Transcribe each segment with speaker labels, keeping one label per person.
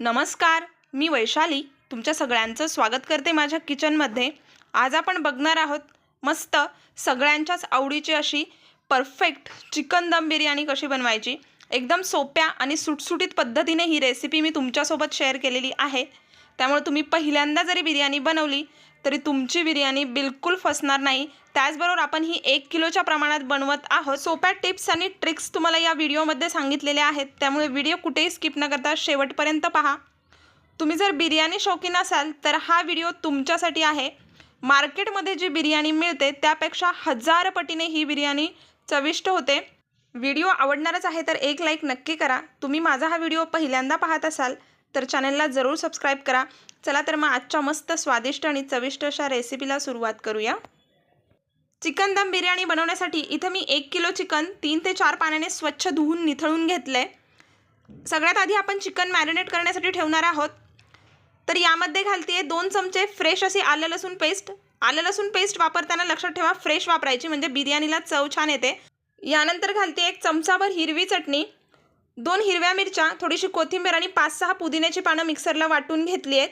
Speaker 1: नमस्कार मी वैशाली. तुमच्या सगळ्यांचं स्वागत करते माझ्या किचनमध्ये. आज आपण बघणार आहोत मस्त सगळ्यांच्याच आवडीची अशी परफेक्ट चिकन दम बिर्याणी कशी बनवायची. एकदम सोप्या आणि सुटसुटीत पद्धतीने ही रेसिपी मी तुमच्यासोबत शेअर केलेली आहे. त्यामुळे तुम्ही पहिल्यांदा जरी बिर्याणी बनवली तरी तुमची बिर्याणी बिलकुल फसणार नाही. त्याचबरोबर आपण ही एक किलोच्या प्रमाणात बनवत आहोत. सोप्या टिप्स आणि ट्रिक्स तुम्हाला या व्हिडिओमध्ये सांगितलेल्या आहेत. त्यामुळे व्हिडिओ कुठेही स्किप न करता शेवटपर्यंत पहा. तुम्ही जर बिर्याणी शौकीन असाल तर हा व्हिडिओ तुमच्यासाठी आहे. मार्केटमध्ये जी बिर्याणी मिळते त्यापेक्षा हजार पटीने ही बिर्याणी चविष्ट होते. व्हिडिओ आवडणारच आहे तर एक लाईक नक्की करा. तुम्ही माझा हा व्हिडिओ पहिल्यांदा पाहत असाल तर चॅनलला जरूर सबस्क्राईब करा. चला तर मग आजच्या मस्त स्वादिष्ट आणि चविष्ट अशा रेसिपीला सुरुवात करूया. चिकन दम बिर्याणी बनवण्यासाठी इथं मी एक किलो चिकन तीन ते चार पाण्याने स्वच्छ धुवून निथळून घेतलं आहे सगळ्यात आधी आपण चिकन मॅरिनेट करण्यासाठी ठेवणार आहोत. तर यामध्ये घालते दोन चमचे फ्रेश असे आलं लसूण पेस्ट आलं लसूण पेस्ट वापरताना लक्षात ठेवा फ्रेश वापरायची म्हणजे बिर्याणीला चव छान येते. यानंतर घालते एक चमचाभर हिरवी चटणी. दोन हिरव्या मिरच्या थोडीशी कोथिंबीर आणि पाच सहा पुदिन्याची पानं मिक्सरला वाटून घेतली आहेत.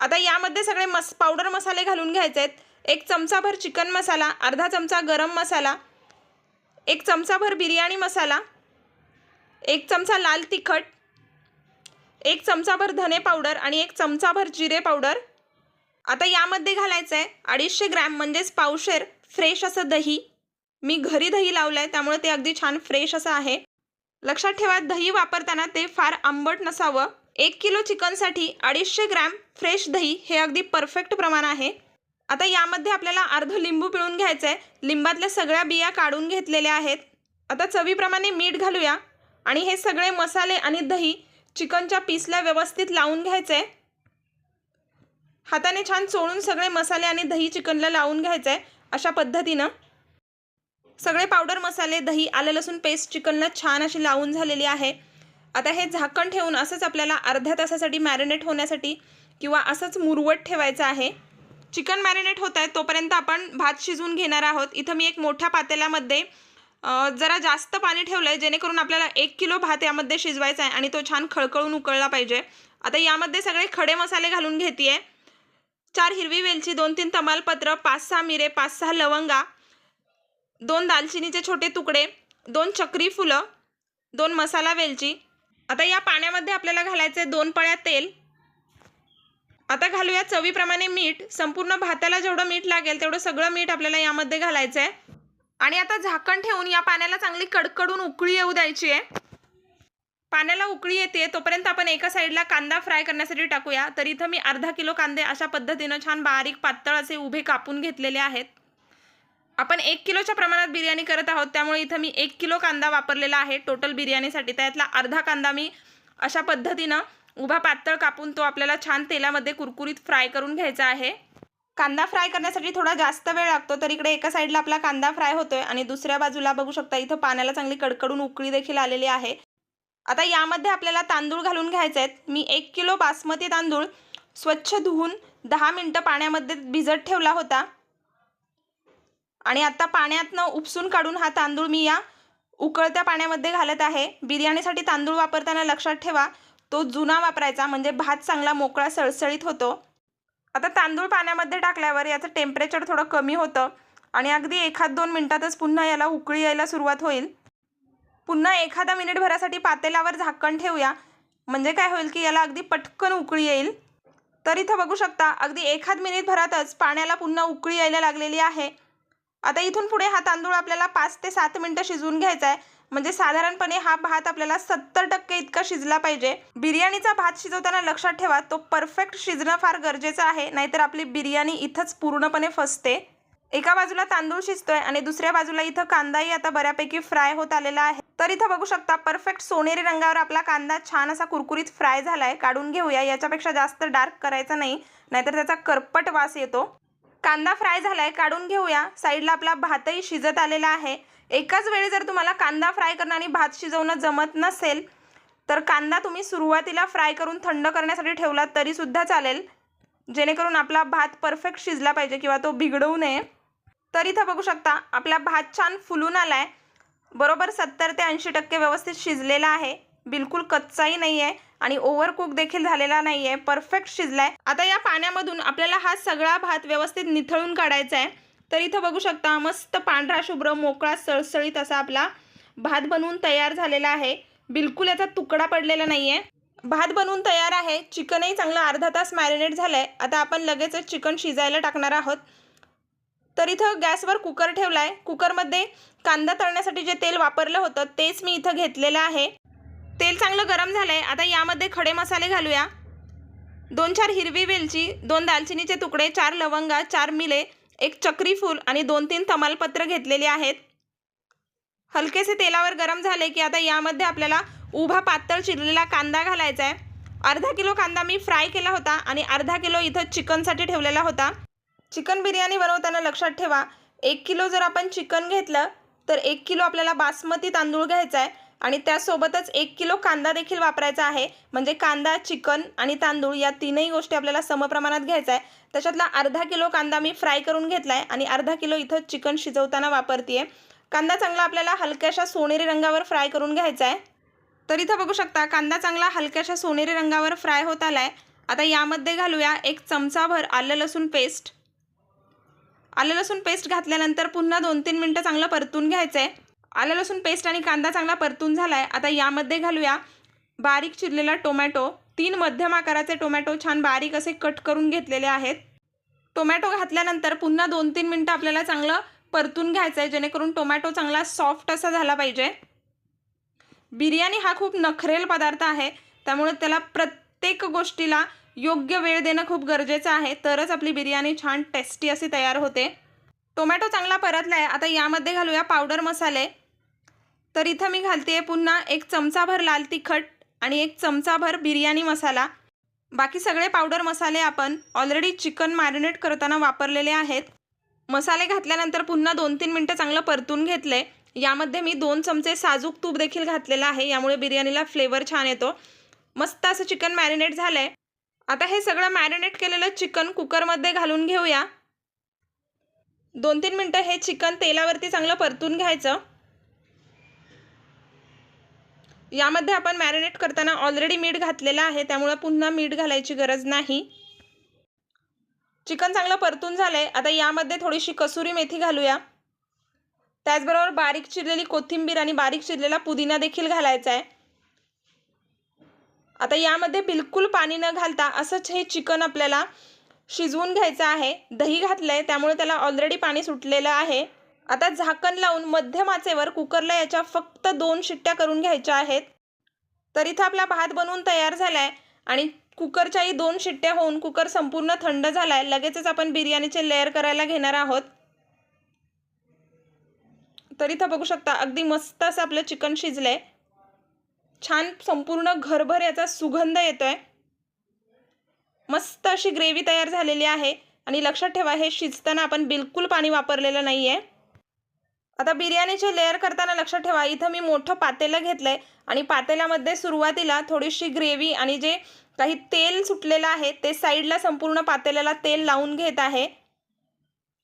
Speaker 1: आता यामध्ये सगळे मस पावडर मसाले घालून घ्यायचे आहेत. एक चमचाभर चिकन मसाला अर्धा चमचा गरम मसाला एक चमचाभर बिर्याणी मसाला एक चमचा लाल तिखट एक चमचाभर धने पावडर आणि एक चमचाभर जिरे पावडर. आता यामध्ये घालायचं आहे अडीचशे ग्रॅम म्हणजेच पावशेर फ्रेश असं दही. मी घरी दही लावलं आहे त्यामुळे ते अगदी छान फ्रेश असं आहे. लक्षात ठेवा दही वापरताना ते फार आंबट नसावं. एक किलो चिकनसाठी अडीचशे ग्रॅम फ्रेश दही हे अगदी परफेक्ट प्रमाण आहे. आता यामध्ये आपल्याला अर्ध लिंबू पिळून घ्यायचं आहे लिंबातल्या सगळ्या बिया काढून घेतलेल्या आहेत. आता चवीप्रमाणे मीठ घालूया. आणि हे सगळे मसाले आणि दही चिकनच्या पीसला व्यवस्थित लावून घ्यायचं आहे हाताने छान चोळून सगळे मसाले आणि दही चिकनला लावून घ्यायचं आहे अशा पद्धतीनं. सगळे पावडर मसाले दही आलं लसूण पेस्ट चिकनला छान अशी लावून झालेली आहे. आता हे झाकण ठेवून असंच आपल्याला अर्ध्या तासासाठी मॅरिनेट होण्यासाठी किंवा असंच मुरवट ठेवायचं आहे. चिकन मॅरिनेट होत आहे तोपर्यंत आपण भात शिजवून घेणार आहोत. इथं मी एक मोठ्या पातेल्यामध्ये जरा जास्त पाणी ठेवलं आहे जेणेकरून आपल्याला एक किलो भात यामध्ये शिजवायचा आहे आणि तो छान खळखळून उकळला पाहिजे. आता यामध्ये सगळे खडे मसाले घालून घेते आहे चार हिरवी वेलची दोन तीन तमालपत्र पाच सहा मिरे पाच सहा लवंगा दोन दालचिनीचे छोटे तुकडे दोन चक्री फुलं दोन मसाला वेलची. आता या पाण्यामध्ये आपल्याला घालायचं आहे दोन पळ्या तेल. आता घालूया चवीप्रमाणे मीठ. संपूर्ण भाताला जेवढं मीठ लागेल तेवढं सगळं मीठ आपल्याला यामध्ये घालायचं आहे आणि आता झाकण ठेवून या पाण्याला चांगली कडकडून उकळी येऊ द्यायची आहे. पाण्याला उकळी येते तोपर्यंत आपण एका साईडला कांदा फ्राय करण्यासाठी टाकूया. तर इथं मी अर्धा किलो कांदे अशा पद्धतीनं छान बारीक पातळ असे उभे कापून घेतलेले आहेत. आपण एक किलोच्या प्रमाणात बिर्याणी करत आहोत त्यामुळे इथं मी एक किलो कांदा वापरलेला आहे. टोटल बिर्याणीसाठी त्यातला अर्धा कांदा मी अशा पद्धतीनं उभा पातळ कापून तो आपल्याला छान तेलामध्ये कुरकुरीत फ्राय करून घ्यायचा आहे. कांदा फ्राय करण्यासाठी थोडा जास्त वेळ लागतो तर इकडे एका साईडला आपला कांदा फ्राय होतोय आणि दुसऱ्या बाजूला बघू शकता इथं पाण्याला चांगली कडकडून उकळी देखील आलेली आहे. आता यामध्ये आपल्याला तांदूळ घालून घ्यायचे आहेत मी एक किलो बासमती तांदूळ स्वच्छ धुवून दहा मिनटं पाण्यामध्ये भिजत ठेवला होता. आणि आता पाण्यातनं उपसून काढून हा तांदूळ मी या उकळत्या पाण्यामध्ये घालत आहे. बिर्याणीसाठी तांदूळ वापरताना लक्षात ठेवा. तो जुना वापरायचा म्हणजे भात चांगला मोकळा सळसळीत होतो. आता तांदूळ पाण्यामध्ये टाकल्यावर याचं टेम्परेचर थोडं कमी होतं आणि अगदी एखाद दोन मिनटातच पुन्हा याला उकळी यायला सुरुवात होईल. पुन्हा एखादा मिनिटभरासाठी पातेल्यावर झाकण ठेवूया. म्हणजे काय होईल की याला अगदी पटकन उकळी येईल. तर इथं बघू शकता अगदी एखाद मिनिटभरातच पाण्याला पुन्हा उकळी यायला लागलेली आहे. आता इथून पुढे हा तांदूळ आपल्याला पाच ते सात मिनटं शिजवून घ्यायचा आहे. म्हणजे साधारणपणे हा भात आपल्याला सत्तर टक्के इतका शिजला पाहिजे. बिर्याणीचा भात शिजवताना लक्षात ठेवा तो परफेक्ट शिजणं फार गरजेचं आहे नाहीतर आपली बिर्याणी इथंच पूर्णपणे फसते. एका बाजूला तांदूळ शिजतोय आणि दुसऱ्या बाजूला इथं कांदाही आता बऱ्यापैकी फ्राय होत आलेला आहे. तर इथं बघू शकता परफेक्ट सोनेरी रंगावर आपला कांदा छान असा कुरकुरीत फ्राय झालाय. काढून घेऊया याच्यापेक्षा जास्त डार्क करायचा नाही नाहीतर त्याचा करपट वास येतो. कांदा फ्राय झाला आहे काढून घेऊया. साईडला आपला भातही शिजत आलेला आहे. एकाच वेळी जर तुम्हाला कांदा फ्राय करणं आणि भात शिजवणं जमत नसेल तर कांदा तुम्ही सुरुवातीला फ्राय करून थंड करण्यासाठी ठेवला तरीसुद्धा चालेल. जेणेकरून आपला भात परफेक्ट शिजला पाहिजे किंवा तो बिघडवू नये. तर इथं बघू शकता आपला भात छान फुलून आला आहे बरोबर सत्तर ते ऐंशी टक्के व्यवस्थित शिजलेला आहे. बिलकुल कच्चाही नाही आहे आणि ओव्हरकुक देखील झालेला नाही आहे परफेक्ट शिजलाय. आता या पाण्यामधून आपल्याला हा सगळा भात व्यवस्थित निथळून काढायचा आहे तर इथं बघू शकता मस्त पांढरा शुभ्र मोकळा सळसळीत असा आपला भात बनवून तयार झालेला आहे. बिलकुल याचा तुकडा पडलेला नाही आहे भात बनवून तयार आहे. चिकनही चांगलं अर्धा तास मॅरिनेट झालं आहे आता आपण लगेचच चिकन शिजायला टाकणार आहोत. तर इथं गॅसवर कुकर ठेवला आहे कुकरमध्ये कांदा तळण्यासाठी जे तेल वापरलं होतं तेच मी इथं घेतलेलं आहे. तेल चांगलं गरम झालं आहे आता यामध्ये खडे मसाले घालूया. दोन चार हिरवी वेलची दोन दालचिनीचे तुकडे चार लवंगा चार मिले एक चक्री फूल आणि दोन तीन तमालपत्र घेतलेली आहेत. हलकेसे तेलावर गरम झाले की आता यामध्ये आपल्याला उभा पातळ चिरलेला कांदा घालायचा आहे. अर्धा किलो कांदा मी फ्राय केला होता आणि अर्धा किलो इथं चिकनसाठी ठेवलेला होता. चिकन बिर्याणी बनवताना लक्षात ठेवा एक किलो जर आपण चिकन घेतलं तर एक किलो आपल्याला बासमती तांदूळ घ्यायचा आहे. आणि त्यासोबतच एक किलो कांदा देखील वापरायचा आहे. म्हणजे कांदा चिकन आणि तांदूळ या तीनही गोष्टी आपल्याला समप्रमाणात घ्यायचा आहे. त्याच्यातला अर्धा किलो कांदा मी फ्राय करून घेतला आहे आणि अर्धा किलो इथं चिकन शिजवताना वापरते कांदा चांगला आपल्याला हलक्याशा सोनेरी रंगावर फ्राय करून घ्यायचा आहे. तर इथं बघू शकता कांदा चांगला हलक्याशा सोनेरी रंगावर फ्राय होत आला आहे आता यामध्ये घालूया एक चमचाभर आलं लसूण पेस्ट. आलं लसूण पेस्ट घातल्यानंतर पुन्हा दोन तीन मिनटं चांगलं परतून घ्यायचं आहे आलं लसूण पेस्ट आणि कांदा चांगला परतून झाला आहे आता यामध्ये घालूया बारीक चिरलेला टोमॅटो. तीन मध्यम आकाराचे टोमॅटो छान बारीक असे कट करून घेतलेले आहेत. टोमॅटो घातल्यानंतर पुन्हा दोन तीन मिनटं आपल्याला चांगलं परतून घ्यायचं आहे जेणेकरून टोमॅटो चांगला सॉफ्ट असा झाला पाहिजे. बिर्याणी हा खूप नखरेल पदार्थ आहे. त्यामुळे त्याला प्रत्येक गोष्टीला योग्य वेळ देणं खूप गरजेचं आहे. तरच आपली बिर्याणी छान टेस्टी अशी तयार होते. टोमॅटो चांगला परतला आहे आता यामध्ये घालूया पावडर मसाले. तर इथं मी घालते पुन्हा एक चमचाभर लाल तिखट आणि एक चमचाभर बिर्याणी मसाला. बाकी सगळे पावडर मसाले आपण ऑलरेडी चिकन मॅरिनेट करताना वापरलेले आहेत. मसाले घातल्यानंतर पुन्हा दोन तीन मिनटं चांगलं परतून घेतले यामध्ये मी दोन चमचे साजूक तूप देखील घातलेलं आहे. यामुळे बिर्याणीला फ्लेवर छान येतो. मस्त असं चिकन मॅरिनेट झालं आहे आता हे सगळं मॅरिनेट केलेलं चिकन कुकरमध्ये घालून घेऊया. दोन तीन मिनटं हे चिकन तेलावरती चांगलं परतून घ्यायचं. यामध्ये आपण मॅरिनेट करताना ऑलरेडी मीठ घातलेलं आहे त्यामुळं पुन्हा मीठ घालायची गरज नाही. चिकन चांगलं परतून झालं आहे आता यामध्ये थोडीशी कसुरी मेथी घालूया. त्याचबरोबर बारीक चिरलेली कोथिंबीर आणि बारीक चिरलेला पुदिना देखील घालायचा आहे आता यामध्ये बिलकुल पाणी न घालता असंच हे चिकन आपल्याला शिजवून घ्यायचं आहे. दही घातलं आहे त्यामुळे त्याला ऑलरेडी पाणी सुटलेलं आहे. आता झाकण लावून मध्यम आचेवर कुकरला याच्या फक्त दोन शिट्ट्या करून घ्यायच्या आहेत. तर इथं आपला भात बनवून तयार झाला आहे आणि कुकरच्याही दोन शिट्ट्या होऊन कुकर संपूर्ण थंड झाला आहे लगेचच आपण बिर्याणीचे लेअर करायला घेणार आहोत. तर इथं बघू शकता अगदी मस्त असं आपलं चिकन शिजलं आहे छान संपूर्ण घरभर याचा सुगंध येतोय. मस्त अशी ग्रेव्ही तयार झालेली आहे आणि लक्षात ठेवा हे शिजताना आपण बिलकुल पाणी वापरलेलं नाही आहे आता बिर्याणीचे लेअर करताना लक्षात ठेवा इथं मी मोठं पातेलं घेतलं आहे आणि पातेल्यामध्ये सुरुवातीला थोडीशी ग्रेव्ही आणि जे काही तेल सुटलेलं आहे ते साईडला संपूर्ण पातेल्याला तेल लावून घेत आहे.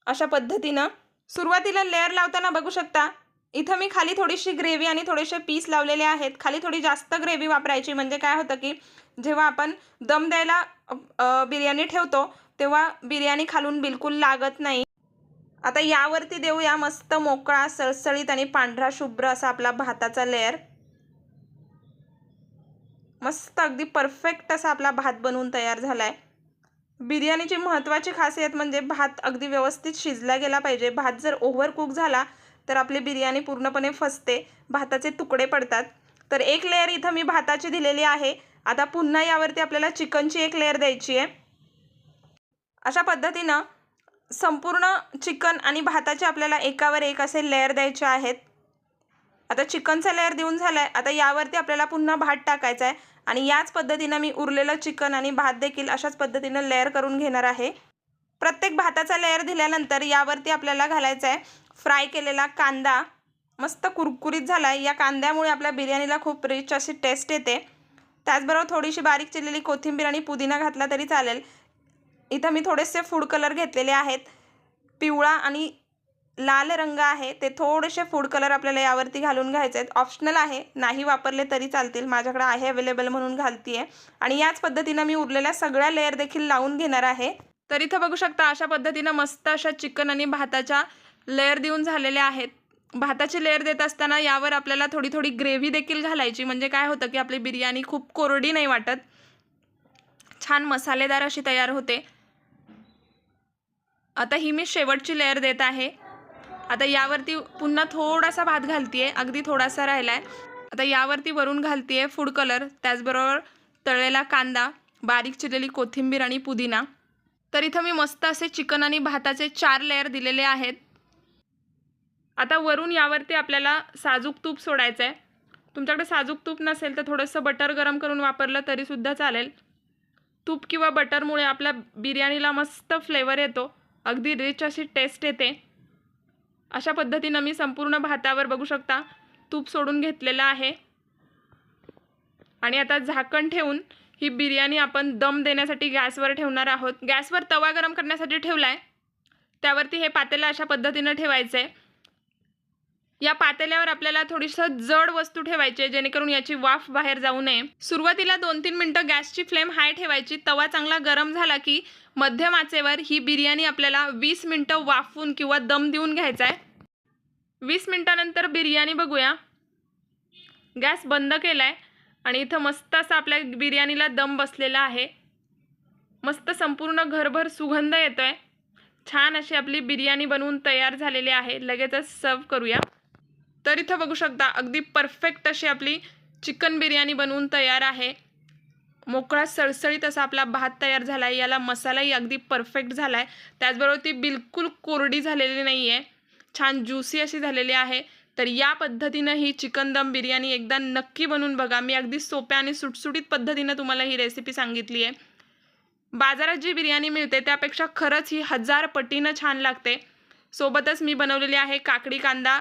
Speaker 1: अशा पद्धतीनं. सुरुवातीला लेअर लावताना बघू शकता इथं मी खाली थोडीशी ग्रेव्ही आणि थोडेसे पीस लावलेले आहेत. खाली थोडी जास्त ग्रेव्ही वापरायची म्हणजे काय होतं की जेव्हा आपण दम द्यायला बिर्याणी ठेवतो तेव्हा बिर्याणी खालून बिलकुल लागत नाही. आता यावरती देऊया मस्त मोकळा सळसळीत आणि पांढरा शुभ्र असा आपला भाताचा लेअर मस्त अगदी परफेक्ट असा आपला भात बनवून तयार झाला आहे बिर्याणीची महत्त्वाची खासियत म्हणजे भात अगदी व्यवस्थित शिजला गेला पाहिजे. भात जर ओव्हर कुक झाला तर आपली बिर्याणी पूर्णपणे फसते. भाताचे तुकडे पडतात. तर एक लेअर इथं मी भाताची दिलेली आहे. आता पुन्हा यावरती आपल्याला चिकनची एक लेअर द्यायची आहे. अशा पद्धतीनं संपूर्ण चिकन आणि भाताचे आपल्याला एकावर एक असे लेअर द्यायचे आहेत. आता चिकनचा लेअर देऊन झाला आहे आता यावरती आपल्याला पुन्हा भात टाकायचा आहे. आणि याच पद्धतीनं मी उरलेलं चिकन आणि भात देखील अशाच पद्धतीनं लेअर करून घेणार आहे. प्रत्येक भाताचा लेअर दिल्यानंतर यावरती आपल्याला घालायचा आहे. फ्राय केलेला कांदा मस्त कुरकुरीत झाला आहे या कांद्यामुळे आपल्या बिर्याणीला खूप रिच अशी टेस्ट येते. त्याचबरोबर थोडीशी बारीक चिरलेली कोथिंबीर आणि पुदिना घातला तरी चालेल. इथं मी थोडेसे फूड कलर घेतलेले आहेत. पिवळा आणि लाल रंग आहे. ते थोडेसे फूड कलर आपल्याला यावरती घालून घ्यायचे आहेत. ऑप्शनल आहे. नाही वापरले तरी चालतील. माझ्याकडे आहे अवेलेबल म्हणून घालती आहे आणि याच पद्धतीनं मी उरलेल्या सगळ्या लेअर देखील लावून घेणार आहे. तर इथं बघू शकता अशा पद्धतीनं मस्त अशा चिकन आणि भाताच्या लेअर देऊन झालेल्या आहेत. भाताची लेअर देत असताना यावर आपल्याला थोडी थोडी ग्रेव्ही देखील घालायची. म्हणजे काय होतं की आपली बिर्याणी खूप कोरडी नाही वाटत. छान मसालेदार अशी तयार होते. आता ही मी शेवटची लेअर देत आहे. आता यावरती पुन्हा थोडासा भात घालतीये अगदी थोडासा राहिला आहे आता यावरती वरून घालतीये फूड कलर त्याचबरोबर तळलेला कांदा बारीक चिरलेली कोथिंबीर आणि पुदिना. तर इथं मी मस्त असे चिकन आणि भाताचे चार लेअर दिलेले आहेत. आता वरून यावरती आपल्याला साजूक तूप सोडायचं आहे तुमच्याकडे साजूक तूप नसेल तर थोडंसं बटर गरम करून वापरलं तरीसुद्धा चालेल. तूप किंवा बटरमुळे आपल्या बिर्याणीला मस्त फ्लेवर येतो. अगदी रिच अशी टेस्ट येते. अशा पद्धतीनं मी संपूर्ण भातावर बघू शकता तूप सोडून घेतलेलं आहे. आणि आता झाकण ठेवून ही बिर्याणी आपण दम देण्यासाठी गॅसवर ठेवणार आहोत. गॅसवर तवा गरम करण्यासाठी ठेवला आहे त्यावरती हे पातेलं अशा पद्धतीनं ठेवायचं आहे या पातेल्यावर आपल्याला थोडीसं जड वस्तू ठेवायची आहे जेणेकरून याची वाफ बाहेर जाऊ नये. सुरुवातीला दोन तीन मिनटं गॅसची फ्लेम हाय ठेवायची. तवा चांगला गरम झाला की मध्यम आचेवर ही बिर्याणी आपल्याला वीस मिनटं वाफवून किंवा दम देऊन घ्यायचा आहे. वीस मिनटानंतर बिर्याणी बघूया. गॅस बंद केला आहे आणि इथं मस्त असा आपल्या बिर्याणीला दम बसलेला आहे. मस्त संपूर्ण घरभर सुगंध येतो आहे छान अशी आपली बिर्याणी बनवून तयार झालेली आहे. लगेचच सर्व करूया. तर इथं बघू शकता अगदी परफेक्ट अशी आपली चिकन बिर्याणी बनवून तयार आहे. मोकळा सळसळीत असा आपला भात तयार झाला आहे याला मसालाही अगदी परफेक्ट झाला आहे त्याचबरोबर ती बिलकुल कोरडी झालेली नाही आहे छान ज्युसी अशी झालेली आहे. तर या पद्धतीनं ही चिकन दम बिर्याणी एकदा नक्की बनवून बघा. मी अगदी सोप्या आणि सुटसुटीत पद्धतीनं तुम्हाला ही रेसिपी सांगितली आहे. बाजारात जी बिर्याणी मिळते त्यापेक्षा खरंच ही हजार पटीनं छान लागते. सोबतच मी बनवलेली आहे काकडी कांदा.